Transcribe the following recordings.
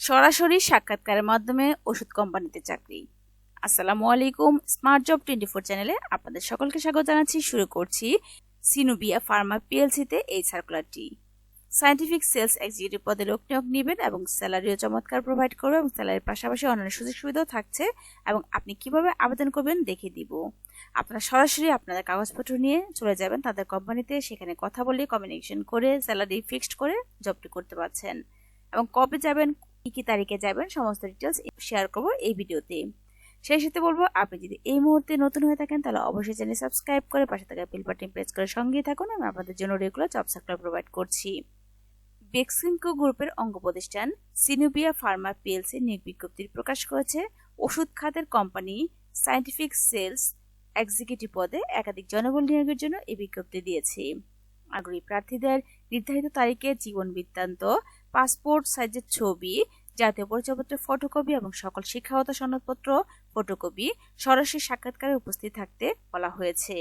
সরাসরি সাক্ষাৎকারের মাধ্যমে ওষুধ কোম্পানিতে চাকরি। আসসালামু আলাইকুম স্মার্ট জব টোয়েন্টি ফোর চ্যানেলে আপনাদের সকলকে স্বাগত জানাচ্ছি। শুরু করছি সিনুবিয়া ফার্মা পিএলসিতে এই সার্কুলারটি সায়েন্টিফিক সেলস এক্সিকিউটিভ পদে লোক নিয়োগ নেবেন এবং স্যালারিও চমৎকার প্রোভাইড করবে এবং স্যালারির পাশাপাশি অন্যান্য সুযোগ সুবিধাও থাকছে এবং আপনি কীভাবে আবেদন করবেন দেখে দিব। আপনারা সরাসরি আপনাদের কাগজপত্র নিয়ে চলে যাবেন, তাদের কোম্পানিতে সেখানে কথা বলে কমিউনিকেশন করে স্যালারি ফিক্সড করে জবটি করতে পারছেন। এবং কবে যাবেন কি তারিখে যাবেন, সমস্ত ডিটেলস শেয়ার করব এই ভিডিওতে। সেই সাথে বলব, আপনি যদি এই মুহূর্তে নতুন হয়ে থাকেন, তাহলে অবশ্যই চ্যানেল সাবস্ক্রাইব করে পাশে থাকা বেল বাটন প্রেস করে সঙ্গেই থাকুন, আমি আপনাদের জন্য রেগুলার জব সার্কুলার প্রোভাইড করছি। বেক্সিমকো গ্রুপের অঙ্গ প্রতিষ্ঠান সিনুবিয়া ফার্মা পিএলসি নিয়োগ বিজ্ঞপ্তি প্রকাশ করেছে। ওষুধ খাতের কোম্পানি সায়েন্টিফিক সেলস এক্সিকিউটিভ পদে একাধিক জনবল নিয়োগের জন্য এই বিজ্ঞপ্তি দিয়েছে। আগ্রহী প্রার্থীদের নির্ধারিত তারিখে জীবন বৃত্তান্ত পাসপোর্ট সাইজের ছবি জাতীয় পরিচয়পত্রের ফটোকপি এবং সকল শিক্ষাগত সনদপত্র, ফটোকপি সরাসরি সাক্ষাৎকারে উপস্থিত থাকতে বলা হয়েছে।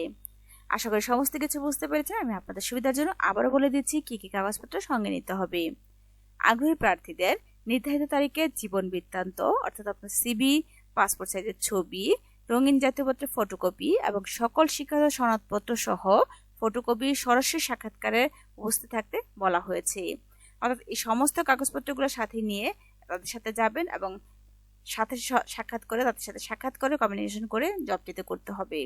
আশা করি সমস্ত কিছু বুঝতে পেরেছেন। আমি আপনাদের সুবিধার জন্য আবারও বলে দিচ্ছি, কি কি কাগজপত্র সঙ্গে নিতে হবে। আগ্রহী প্রার্থীদের নির্ধারিত তারিখে জীবন বৃত্তান্ত, অর্থাৎ আপনার সিবি পাসপোর্ট সাইজের ছবি, রঙিন জাতীয়পত্রের ফটোকপি এবং সকল শিক্ষাগত সনদপত্র সহ ফটোকপি সরাসরি সাক্ষাৎকারে উপস্থিত থাকতে বলা হয়েছে। অর্থাৎ এই সমস্ত কাগজপত্রগুলো সাথে নিয়ে তাদের সাথে যাবেন এবং সাথে সাক্ষাৎ করে, তাদের সাথে সাক্ষাৎ করে কমিউনিকেশন করে জবটিতে করতে হবে।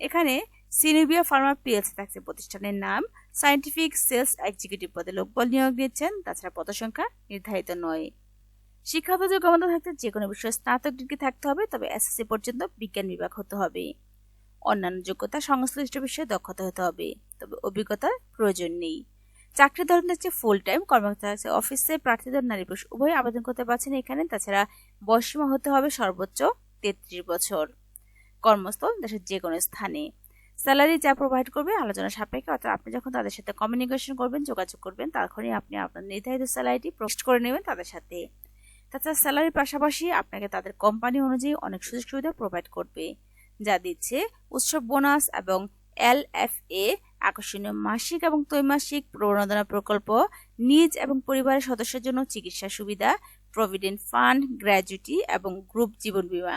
এখানে সিনিবিয়া ফার্মা পিএলসি থাকছে প্রতিষ্ঠানের নাম। সায়েন্টিফিক সেলস এক্সিকিউটিভ পদে লোকবল নিয়োগ দিচ্ছেন তাছাড়া পদসংখ্যা নির্ধারিত নয়। শিক্ষাগত যোগ্যতা থাকতে যে কোনো বিষয়ে স্নাতক ডিগ্রি থাকতে হবে, তবে এসএসসি পর্যন্ত বিজ্ঞান বিভাগ হতে হবে। অন্যান্য যোগ্যতা সংশ্লিষ্ট বিষয়ে দক্ষতা হতে হবে, তবে অভিজ্ঞতার প্রয়োজন নেই। চাকরির ধরন হচ্ছে ফুল টাইম কর্মকর্তা আছে অফিসে প্রার্থীদের নারী পুরুষ, উভয় আবেদন করতে পারছেন এখানে। তাছাড়া বয়সীমা হতে হবে সর্বোচ্চ তেত্রিশ বছর। কর্মস্থল দেশের যে কোনো স্থানে। স্যালারি যা প্রোভাইড করবে আলোচনা সাপেক্ষে, অর্থাৎ আপনি যখন তাদের সাথে কমিউনিকেশন করবেন, যোগাযোগ করবেন, তখনই আপনি আপনার নির্ধারিত স্যালারিটি পোস্ট করে নেবেন তাদের সাথে। তাছাড়া স্যালারির পাশাপাশি আপনাকে তাদের কোম্পানি অনুযায়ী অনেক সুযোগ সুবিধা প্রোভাইড করবে। যা দিচ্ছে উৎসব বোনাস এবং এল এফ এ আকর্ষণীয় মাসিক এবং ত্রৈমাসিক প্রণোদনা প্রকল্প, নিজ এবং পরিবারের সদস্যের জন্য চিকিৎসা সুবিধা, প্রভিডেন্ট ফান্ড গ্র্যাজুইটি এবং গ্রুপ জীবন বিমা।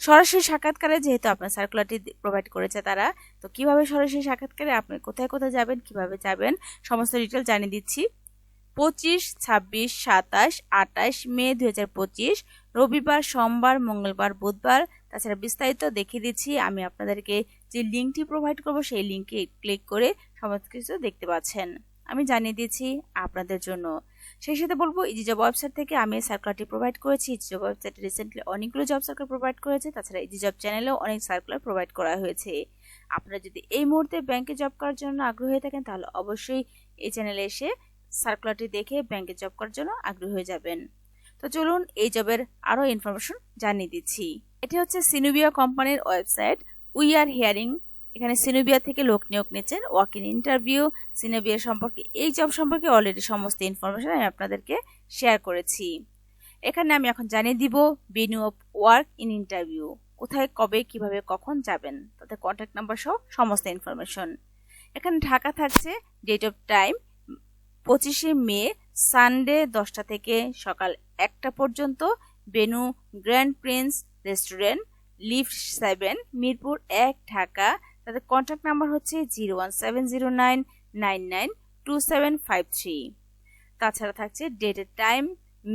সরাসরি সাক্ষাৎকারে যেহেতু আপনার সার্কুলারটি প্রোভাইড করেছে তারা, তো কীভাবে সরাসরি সাক্ষাৎকারে আপনি কোথায় কোথায় যাবেন, কীভাবে যাবেন, সমস্ত ডিটেল জানিয়ে দিচ্ছি। পঁচিশ, ছাব্বিশ, সাতাশ, আটাশ, মে দু পঁচিশ, রবিবার, সোমবার, মঙ্গলবার, বুধবার। তাছাড়া বিস্তারিত দেখিয়ে দিচ্ছি। আমি আপনাদেরকে যে লিঙ্কটি প্রোভাইড করব, সেই লিঙ্কে ক্লিক করে সমস্ত কিছু দেখতে পাচ্ছেন। আমি জানিয়ে দিচ্ছি আপনাদের জন্য। সেই সাথে বলব ইজি জব ওয়েবসাইট থেকে আমি সার্কুলারটি প্রোভাইড করেছি। ইজি জব ওয়েবসাইটে রিসেন্টলি অনেকগুলো জব সার্কুলার প্রোভাইড করেছে। তাছাড়া ইজি জব চ্যানেলেও অনেক সার্কুলার প্রোভাইড করা হয়েছে। আপনারা যদি এই মুহূর্তে ব্যাংকে জব করার জন্য আগ্রহী থাকেন, তাহলে অবশ্যই এই চ্যানেলে এসে সার্কুলারটি দেখে ব্যাংকে জব করার জন্য আগ্রহী হয়ে যাবেন। তো চলুন এই জবের আরও ইনফরমেশন জানিয়ে দিচ্ছি। এটি হচ্ছে সিনুবিয়া কোম্পানির ওয়েবসাইট। উই আর হিয়ারিং এখানে সিনোবিয়া থেকে লোক নিয়োগ নিচ্ছেন। ওয়াক ইন ইন্টারভিউ সিনোবিয়া সম্পর্কে, এই জব সম্পর্কে অলরেডি সমস্ত ইনফরমেশন আমি আপনাদেরকে শেয়ার করেছি। এখানে আমি এখন জানিয়ে দিব venue of walk in interview কোথায়, কবে, কীভাবে, কখন যাবেন। তাদের কন্ট্যাক্ট নাম্বার সহ সমস্ত ইনফরমেশন এখানে ঢাকা থাকছে ডেট অফ টাইম পঁচিশে মে, সানডে দশটা থেকে সকাল একটা পর্যন্ত venue grand prince restaurant, lift seven, Mirpur এক, ঢাকা। তাদের কন্ট্যাক্ট নাম্বার হচ্ছে zero one seven zero nine nine nine two seven five three. তাছাড়া থাকছে ডেটের টাইম,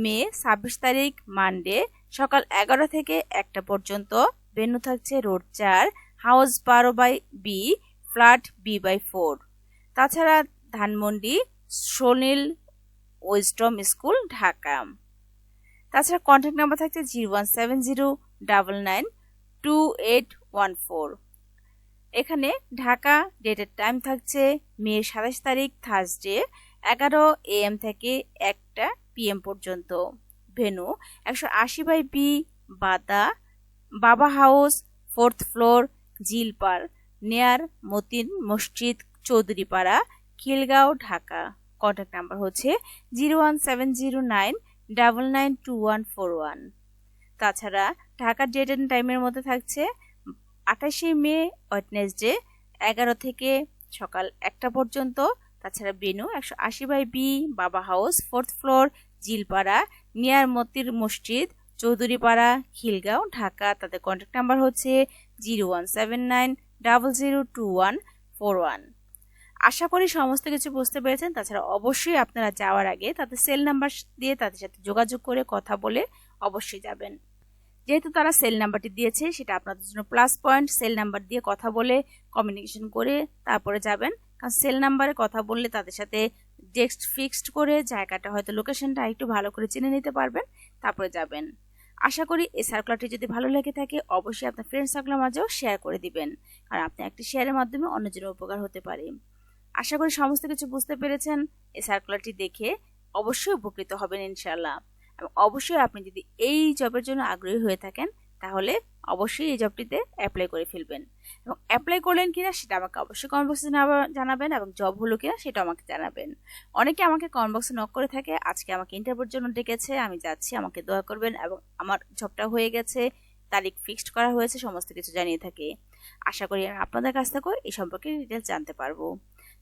মে, ছাব্বিশ তারিখ, মানডে, সকাল এগারো থেকে একটা পর্যন্ত। ভেন্যু থাকছে রোড চার, হাউস বারো by B, flat B by four. তাছাড়া ধানমন্ডি সোনিল ওয়েস্টম স্কুল, ঢাকা। তাছাড়া কন্ট্যাক্ট নাম্বার থাকছে zero one seven zero double nine two eight one four এখানে ঢাকা ডেটের টাইম থাকছে মে সাতাশ তারিখ থার্সডে এগারো এ এম থেকে একটা পিএম পর্যন্ত। ভেনু একশো আশি বাই বি বাদা, বাবা house fourth floor জিলপার near Matin মসজিদ, চৌধুরীপাড়া, খিলগাঁও, ঢাকা। কন্ট্যাক্ট নাম্বার হচ্ছে zero one seven zero nine double nine two one four one তাছাড়া ঢাকার ডেট অ্যান্ড টাইমের মধ্যে থাকছে আঠাশে মে ওয়েটনেসডে এগারো থেকে সকাল একটা পর্যন্ত। তাছাড়া বেনু একশো আশি বাই বি বাবা house fourth floor Jilpara, near মতির মসজিদ, চৌধুরীপাড়া, খিলগাঁও, ঢাকা। তাদের কন্ট্যাক্ট নাম্বার হচ্ছে zero one seven nine double zero two one four one আশা করি সমস্ত কিছু বুঝতে পেরেছেন। তাছাড়া অবশ্যই আপনারা যাওয়ার আগে তাদের সেল নাম্বার দিয়ে তাদের সাথে যোগাযোগ করে কথা বলে অবশ্যই যাবেন। যেহেতু তারা সেল নাম্বারটি দিয়েছে, সেটা আপনাদের জন্য প্লাস পয়েন্ট সেল নাম্বার দিয়ে কথা বলে কমিউনিকেশন করে তারপরে যাবেন। কারণ সেল নাম্বারে কথা বললে তাদের সাথে ডেস্ক ফিক্সড করে জায়গাটা হয়তো লোকেশনটা একটু ভালো করে চিনে নিতে পারবেন, তারপরে যাবেন। আশা করি এই সার্কুলারটি যদি ভালো লেগে থাকে, অবশ্যই আপনার ফ্রেন্ড সার্কুলার মাঝেও শেয়ার করে দিবেন। আর আপনি একটি শেয়ারের মাধ্যমে অন্যজনের উপকার হতে পারে। আশা করি সমস্ত কিছু বুঝতে পেরেছেন। এই সার্কুলারটি দেখে অবশ্যই উপকৃত হবেন ইনশাল্লাহ এবং অবশ্যই আপনি যদি এই জবের জন্য আগ্রহী হয়ে থাকেন, তাহলে অবশ্যই এই জবটিতে অ্যাপ্লাই করে ফেলবেন। এবং অ্যাপ্লাই করলেন কিনা সেটা আমাকে অবশ্যই কমেন্ট বক্সে জানাবেন এবং জব হলো কিনা সেটা আমাকে জানাবেন। অনেকে আমাকে কমেন্ট বক্সে নক করে থাকে, আজকে আমাকে ইন্টারভিউর জন্য ডেকেছে, আমি যাচ্ছি, আমাকে দোয়া করবেন এবং আমার জবটা হয়ে গেছে, তারিখ ফিক্সড করা হয়েছে, সমস্ত কিছু জানিয়ে থাকে। আশা করি আপনাদের কাছ থেকেও এই সম্পর্কে ডিটেলস জানতে পারব।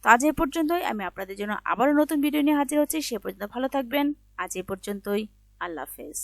তো আজ এ পর্যন্তই। আমি আপনাদের জন্য আবারও নতুন ভিডিও নিয়ে হাজির হচ্ছি। সে পর্যন্ত ভালো থাকবেন। আজ এ পর্যন্তই। আল্লাহ হাফেজ।